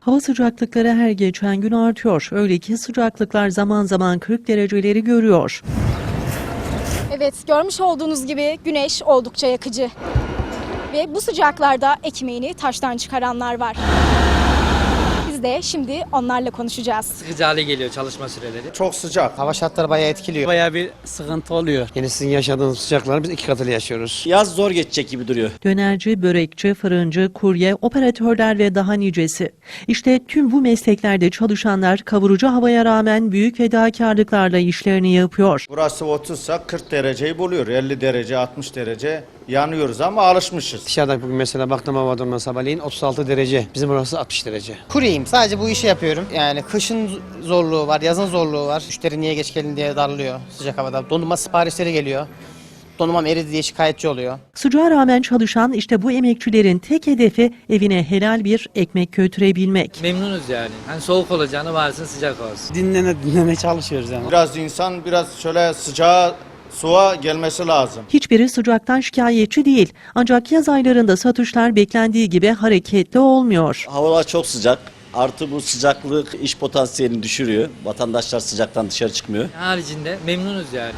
Hava sıcaklıkları her geçen gün artıyor. Öyle ki sıcaklıklar zaman zaman 40 dereceleri görüyor. Evet görmüş olduğunuz gibi güneş oldukça yakıcı. Ve bu sıcaklarda ekmeğini taştan çıkaranlar var. Biz de şimdi onlarla konuşacağız. sıkıcı hale geliyor çalışma süreleri. Çok sıcak. Hava şartları bayağı etkiliyor. Bayağı bir sıkıntı oluyor. Yani sizin yaşadığınız sıcakları biz iki katıyla yaşıyoruz. Yaz zor geçecek gibi duruyor. Dönerci, börekçi, fırıncı, kurye, operatörler ve daha nicesi. İşte tüm bu mesleklerde çalışanlar kavurucu havaya rağmen büyük fedakarlıklarla işlerini yapıyor. Burası 30 ise 40 dereceyi buluyor. 50 derece, 60 derece yanıyoruz ama alışmışız. Dışarıda bugün mesela baktım hava durumu sabahleyin 36 derece. Bizim burası 60 derece. Kuryeyim. Sadece bu işi yapıyorum. Yani kışın zorluğu var, yazın zorluğu var. Müşteri niye geç geldin diye darlıyor sıcak havada. Dondurma siparişleri geliyor. Dondurmam eridi diye şikayetçi oluyor. Sıcağa rağmen çalışan işte bu emekçilerin tek hedefi evine helal bir ekmek götürebilmek. Memnunuz yani. Hani soğuk olacağını varsın sıcak olsun. Dinlene dinlene çalışıyoruz yani. Biraz insan biraz şöyle sıcağa suğa gelmesi lazım. Hiçbiri sıcaktan şikayetçi değil. Ancak yaz aylarında satışlar beklendiği gibi hareketli olmuyor. Havalar çok sıcak. Artı bu sıcaklık iş potansiyelini düşürüyor. Vatandaşlar sıcaktan dışarı çıkmıyor. Haricinde memnunuz yani.